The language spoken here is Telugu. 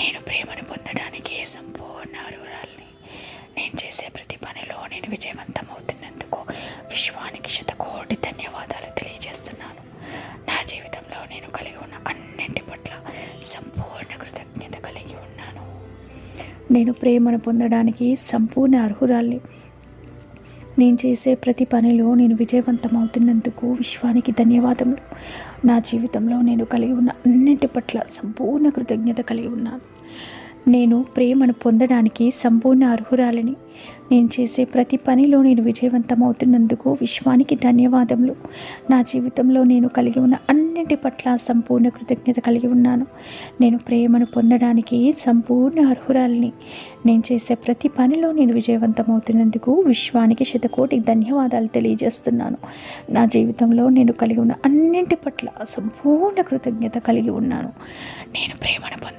నేను ప్రేమను పొందడానికి సంపూర్ణ అర్హురాల్ని? నేను చేసే ప్రతి పనిలో నేను విజయవంతం అవుతున్నందుకు విశ్వానికి శతకోటి ధన్యవాదాలు తెలియజేస్తున్నాను. నా జీవితంలో నేను కలిగి ఉన్న అన్నింటి పట్ల సంపూర్ణ కృతజ్ఞత కలిగి ఉన్నాను. నేను ప్రేమను పొందడానికి సంపూర్ణ అర్హురాల్ని. నేను చేసే ప్రతి పనిలో నేను విజయవంతం అవుతున్నందుకు విశ్వానికి ధన్యవాదములు. నా జీవితంలో నేను కలిగి ఉన్న అన్నింటి పట్ల సంపూర్ణ కృతజ్ఞత కలిగి ఉన్నాను. నేను ప్రేమను పొందడానికి సంపూర్ణ అర్హురాలని. నేను చేసే ప్రతి పనిలో నేను విజయవంతం అవుతున్నందుకు విశ్వానికి ధన్యవాదములు. నా జీవితంలో నేను కలిగి ఉన్న అన్నింటి పట్ల సంపూర్ణ కృతజ్ఞత కలిగి ఉన్నాను. నేను ప్రేమను పొందడానికి సంపూర్ణ అర్హురాలని. నేను చేసే ప్రతి పనిలో నేను విజయవంతం అవుతున్నందుకు విశ్వానికి శతకోటి ధన్యవాదాలు తెలియజేస్తున్నాను. నా జీవితంలో నేను కలిగి ఉన్న అన్నింటి పట్ల సంపూర్ణ కృతజ్ఞత కలిగి ఉన్నాను. నేను ప్రేమను పొంద